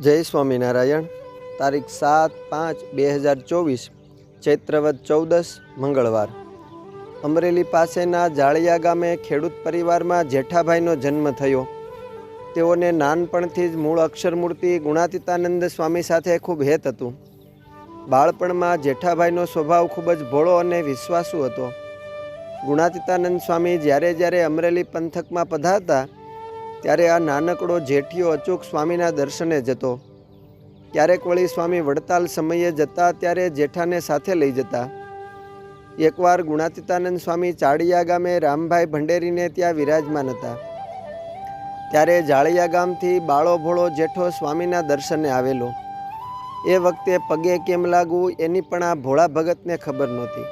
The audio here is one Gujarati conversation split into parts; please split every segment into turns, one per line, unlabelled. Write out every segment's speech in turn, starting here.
જય સ્વામિનારાયણ. તારીખ સાત પાંચ બે હજાર ચોવીસ ચૈત્રવત ચૌદસ, મંગળવાર. અમરેલી પાસેના જાળિયા ગામે ખેડૂત પરિવારમાં જેઠાભાઈનો જન્મ થયો. તેઓને નાનપણથી જ મૂળ અક્ષરમૂર્તિ ગુણાતીતાનંદ સ્વામી સાથે ખૂબ હેત હતું. બાળપણમાં જેઠાભાઈનો સ્વભાવ ખૂબ જ ભોળો અને વિશ્વાસુ હતો. ગુણાતીતાનંદ સ્વામી જ્યારે જ્યારે અમરેલી પંથકમાં પધારતા ત્યારે આ નાનકડો જેઠિયો અચૂક સ્વામીના દર્શને જતો. ક્યારેક વળી સ્વામી વડતાલ સમયે જતા ત્યારે જેઠાને સાથે લઈ જતા. એકવાર ગુણાતીતાનંદ સ્વામી ચાળિયા ગામે રામભાઈ ભંડેરીને ત્યાં વિરાજમાન હતા. ત્યારે જાળિયા ગામથી બાળો ભોળો જેઠો સ્વામીના દર્શને આવેલો. એ વખતે પગે કેમ લાગવું એની પણ આ ભોળા ભગતને ખબર નહોતી.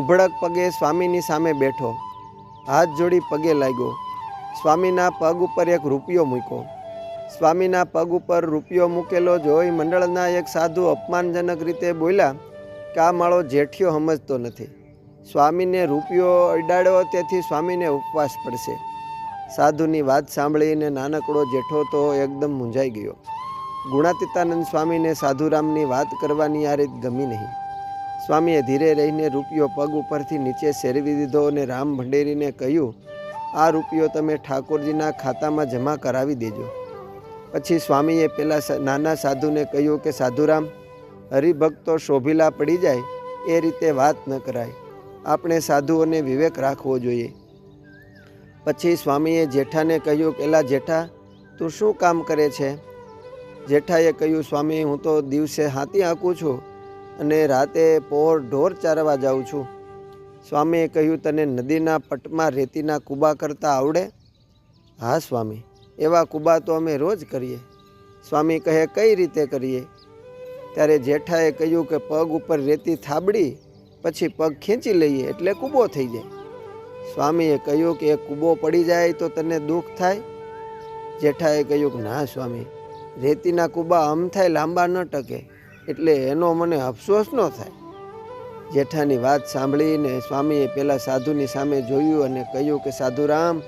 ઉભડક પગે સ્વામીની સામે બેઠો. હાથ જોડી પગે લાગ્યો. સ્વામીના પગ ઉપર એક રૂપિયો મૂક્યો. સ્વામીના પગ ઉપર રૂપિયો મૂકેલો જોઈ મંડળના એક સાધુ અપમાનજનક રીતે બોલ્યા, કે આ માળો જેઠિયો સમજતો નથી. સ્વામીને રૂપિયો અડાડ્યો તેથી સ્વામીને ઉપવાસ પડશે. સાધુની વાત સાંભળીને નાનકડો જેઠો તો એકદમ મૂંઝાઈ ગયો. ગુણાતીતાનંદ સ્વામીને સાધુરામની વાત કરવાની આ રીત ગમી નહીં. સ્વામીએ ધીરે રહીને રૂપિયો પગ ઉપરથી નીચે સેરવી દીધો અને રામ ભંડેરીને કહ્યું આ રૂપિયો તમે ઠાકોરજીના ખાતામાં જમા કરાવી દેજો. પછી સ્વામીએ પેલા નાના સાધુને કહ્યું કે, સાધુરામ, હરિભક્તો શોભીલા પડી જાય, એ રીતે વાત ન કરાય. આપણે સાધુઓને વિવેક રાખવો જોઈએ. પછી સ્વામીએ જેઠાને કહ્યું, પેલા જેઠા, તું શું કામ કરે છે? જેઠાએ કહ્યું, સ્વામી, હું તો દિવસે હાથી આંકું છું અને રાતે પોર ઢોર ચારવા જાઉં છું. સ્વામીએ કહ્યું, તને નદીના પટમાં રેતીના કૂબા કરતાં આવડે? હા, સ્વામી. એવા કૂબા તો અમે રોજ કરીએ. સ્વામી કહે, કઈ રીતે કરીએ? ત્યારે જેઠાએ કહ્યું કે, પગ ઉપર રેતી થાબડી, પછી પગ ખેંચી લઈએ, એટલે કૂબો થઈ જાય. સ્વામીએ કહ્યું કે, એ કૂબો પડી જાય તો તને દુઃખ થાય? જેઠાએ કહ્યું કે, ના, સ્વામી. રેતીના કૂબા આમ થાય લાંબા ન ટકે, એટલે એનો મને અફસોસ ન થાય. જેઠાની વાત સાંભળીને સ્વામીએ પહેલાં સાધુની સામે જોયું અને કહ્યું કે, સાધુરામ,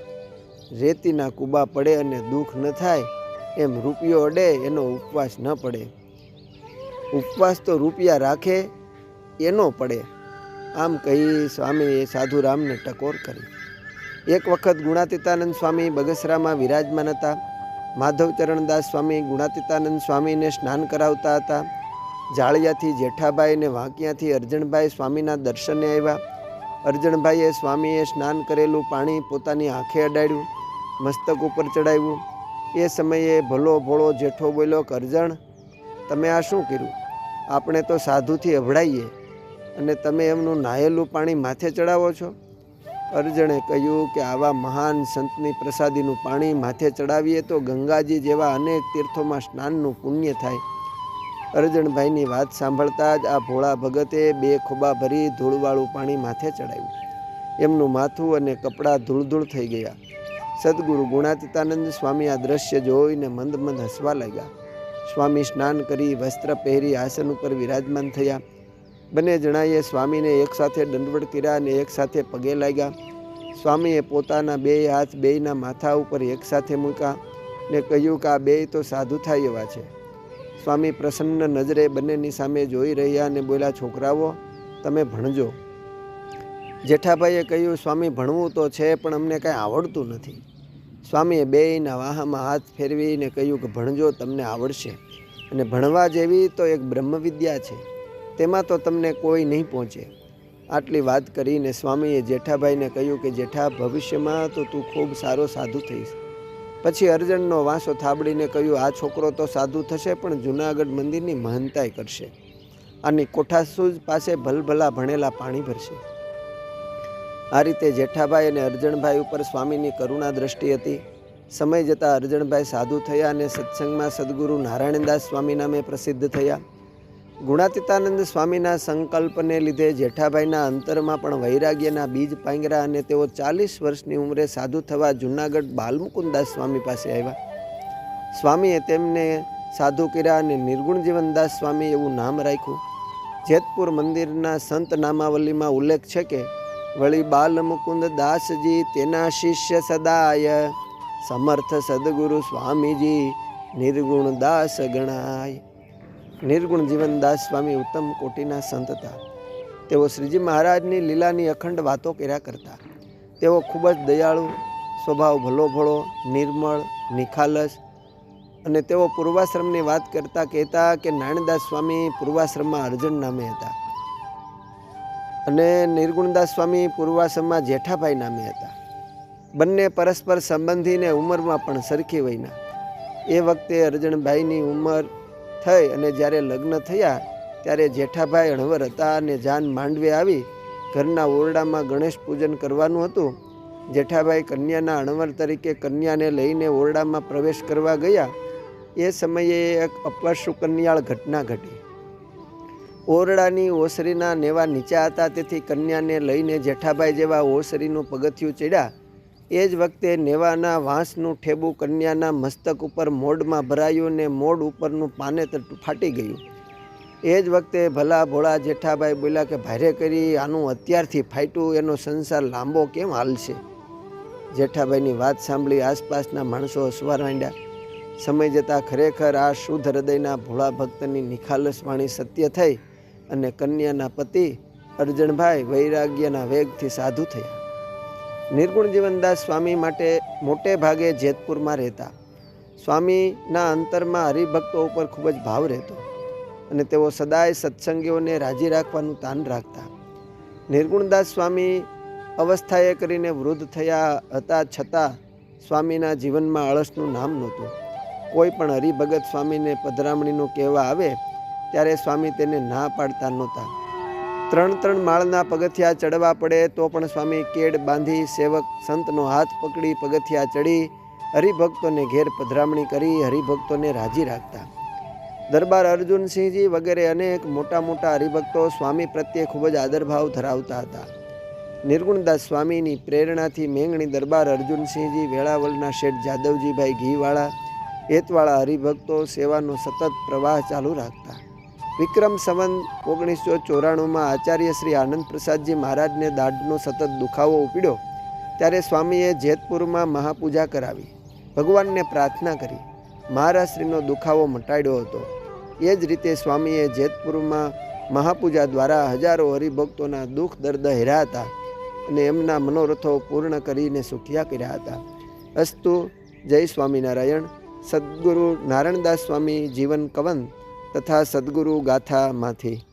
રેતીના કૂબા પડે અને દુઃખ ન થાય, એમ રૂપિયો અડે, એનો ઉપવાસ ન પડે. ઉપવાસ તો રૂપિયા રાખે, એનો પડે. આમ કહી સ્વામીએ સાધુરામને ટકોર કરી. એક વખત ગુણાતીતાનંદ સ્વામી બગસરામાં વિરાજમાન હતા. માધવચરણદાસ સ્વામી ગુણાતીતાનંદ સ્વામીને સ્નાન કરાવતા હતા. જાળિયાથી જેઠાભાઈ ને વાંકિયાથી અર્જણભાઈ સ્વામીના દર્શને આવ્યા. અર્જણભાઈએ સ્વામીએ સ્નાન કરેલું પાણી પોતાની આંખે અડાડ્યું, મસ્તક ઉપર ચડાવ્યું. એ સમયે ભલો ભોળો જેઠો બોલ્યો, કરજણ, તમે આ શું કર્યું? આપણે તો સાધુથી અભડાઈએ અને તમે એમનું નાહેલું પાણી માથે ચડાવો છો. અર્જણે કહ્યું કે, આવા મહાન સંતની પ્રસાદીનું પાણી માથે ચડાવીએ તો ગંગાજી જેવા અનેક તીર્થોમાં સ્નાનનું પુણ્ય થાય. અરજણભાઈની વાત સાંભળતા જ આ ભોળા ભગતે બે ખોબા ભરી ધૂળવાળું પાણી માથે ચડાવ્યું. એમનું માથું અને કપડાં ધૂળ ધૂળ થઈ ગયા. સદગુરુ ગુણાતીતાનંદ સ્વામી આ દ્રશ્ય જોઈને મંદ મંદ હસવા લાગ્યા. સ્વામી સ્નાન કરી વસ્ત્ર પહેરી આસન ઉપર વિરાજમાન થયા. બંને જણાએ સ્વામીને એકસાથે દંડવડ કર્યા અને એકસાથે પગે લાગ્યા. સ્વામીએ પોતાના બે હાથ બેયના માથા ઉપર એકસાથે મૂક્યા ને કહ્યું કે આ બે તો સાધુ થાય એવા છે. સ્વામી પ્રસન્ન નજરે બંનેની સામે જોઈ રહ્યા અને બોલ્યા, છોકરાઓ, તમે ભણજો. જેઠાભાઈએ કહ્યું, સ્વામી, ભણવું તો છે, પણ અમને કાંઈ આવડતું નથી. સ્વામીએ બેયના વાહામાં હાથ ફેરવીને કહ્યું કે, ભણજો, તમને આવડશે. અને ભણવા જેવી તો એક બ્રહ્મવિદ્યા છે, તેમાં તો તમને કોઈ નહીં પહોંચે. આટલી વાત કરીને સ્વામીએ જેઠાભાઈને કહ્યું કે, જેઠા, ભવિષ્યમાં તો તું ખૂબ સારો સાધુ થઈશ. પછી અર્જણનો વાંસો થાબડીને કહ્યું, આ છોકરો તો સાધુ થશે, પણ જૂનાગઢ મંદિરની મહાનતાય કરશે આની કોઠાસૂજ પાસે ભલભલા ભણેલા પાણી ભરશે. આ રીતે જેઠાભાઈ અને અર્જણભાઈ ઉપર સ્વામીની કરુણા દ્રષ્ટિ હતી. સમય જતાં અર્જણભાઈ સાધુ થયા અને સત્સંગમાં સદગુરુ નારાયણદાસ સ્વામી નામે પ્રસિદ્ધ થયા. ગુણાતીતાનંદ સ્વામીના સંકલ્પને લીધે જેઠાભાઈના અંતરમાં પણ વૈરાગ્યના બીજ પાંગરા અને તેઓ ચાલીસ વર્ષની ઉંમરે સાધુ થવા જૂનાગઢ બાલમુકુદાસ સ્વામી પાસે આવ્યા. સ્વામીએ તેમને સાધુ કર્યા અને નિર્ગુણ જીવનદાસ સ્વામી એવું નામ રાખ્યું. જેતપુર મંદિરના સંત નામાવલીમાં ઉલ્લેખ છે કે, વળી બાલમુકુંદ દાસજી તેના શિષ્ય સદાય. સમર્થ સદગુરુ સ્વામીજી નિર્ગુણ દાસ ગણાય. નિર્ગુણ જીવનદાસ સ્વામી ઉત્તમ કોટીના સંત હતા. તેઓ શ્રીજી મહારાજની લીલાની અખંડ વાતો કર્યા કરતા. તેઓ ખૂબ જ દયાળુ, સ્વભાવ ભલો ભળો નિર્મળ, નિખાલસ અને તેઓ પૂર્વાશ્રમની વાત કરતા કહેતા કે નારાયણદાસ સ્વામી પૂર્વાશ્રમમાં અર્જુન નામે હતા અને નિર્ગુણદાસ સ્વામી પૂર્વાશ્રમમાં જેઠાભાઈ નામે હતા. બંને પરસ્પર સંબંધીને ઉંમરમાં પણ સરખી વયના. એ વખતે અર્જણભાઈની ઉંમર થઈ અને જ્યારે લગ્ન થયા, ત્યારે જેઠાભાઈ અણવર હતા અને જાન માંડવે આવી ઘરના ઓરડામાં ગણેશ પૂજન કરવાનું હતું. જેઠાભાઈ કન્યાના અણવર તરીકે કન્યાને લઈને ઓરડામાં પ્રવેશ કરવા ગયા. એ સમયે એક અપશુ કન્યાળ ઘટના ઘટી. ઓરડાની ઓસરીના નેવા નીચા હતા, તેથી કન્યાને લઈને જેઠાભાઈ જેવા ઓસરીનું પગથિયું ચડ્યા. એ જ વખતે નેવાના વાંસનું ઠેબુ કન્યાના મસ્તક ઉપર મોડમાં ભરાયું ને મોડ ઉપરનું પાનેતર ફાટી ગયું. એ જ વખતે ભલા ભોળા જેઠાભાઈ બોલ્યા કે, ભારે કરી, આનું અત્યારથી ફાટ્યું, એનો સંસાર લાંબો કેમ હાલશે? જેઠાભાઈની વાત સાંભળી આસપાસના માણસો હસવા માંડ્યા. સમય જતાં ખરેખર આ શુદ્ધ હૃદયના ભોળા ભક્તની નિખાલસ વાણી સત્ય થઈ અને કન્યાના પતિ અર્જણભાઈ વૈરાગ્યના વેગથી સાધુ થયા. નિર્ગુણ જીવનદાસ સ્વામી માટે મોટે ભાગે જેતપુરમાં રહેતા. સ્વામીના અંતરમાં હરિભક્તો ઉપર ખૂબ જ ભાવ રહેતો અને તેઓ સદાય સત્સંગીઓને રાજી રાખવાનું તાન રાખતા. નિર્ગુણદાસ સ્વામી અવસ્થાએ કરીને વૃદ્ધ થયા હતા છતાં સ્વામીના જીવનમાં આળસનું નામ નહોતું. કોઈ પણ હરિભગત સ્વામીને પધરામણીનું કહેવા આવે, ત્યારે સ્વામી તેને ના પાડતા નહોતા. ત્રણ ત્રણ માળના પગથિયા ચડવા પડે તો પણ સ્વામી કેડ બાંધી સેવક સંતનો હાથ પકડી પગથિયા ચડી, હરિભક્તોને ઘેર પધરામણી કરી, હરિભક્તોને રાજી રાખતા. દરબાર અર્જુનસિંહજી વગેરે અનેક મોટા મોટા હરિભક્તો સ્વામી પ્રત્યે ખૂબ જ આદરભાવ ધરાવતા હતા. નિર્ગુણદાસ સ્વામીની પ્રેરણાથી મેંગણી દરબાર અર્જુનસિંહજી વેળાવળના શેઠ જાદવજીભાઈ ઘીવાળા, એતવાળા હરિભક્તો સેવાનો સતત પ્રવાહ ચાલુ રાખતા. વિક્રમ સંવંત ઓગણીસો ચોરાણુંમાં આચાર્ય શ્રી આનંદ પ્રસાદજી મહારાજને દાઢનો સતત દુખાવો ઉપડ્યો, ત્યારે સ્વામીએ જેતપુરમાં મહાપૂજા કરાવી, ભગવાનને પ્રાર્થના કરી, મહારાજશ્રીનો દુખાવો મટાડ્યો હતો. એ જ રીતે સ્વામીએ જેતપુરમાં મહાપૂજા દ્વારા હજારો હરિભક્તોના દુઃખ દર્દ હેર્યા હતા અને એમના મનોરથો પૂર્ણ કરીને સુખિયા કર્યા હતા. અસ્તુ જય સ્વામિનારાયણ. સદગુરુ નારાયણદાસ સ્વામી જીવન કવન તથા સદગુરુ ગાથામાંથી.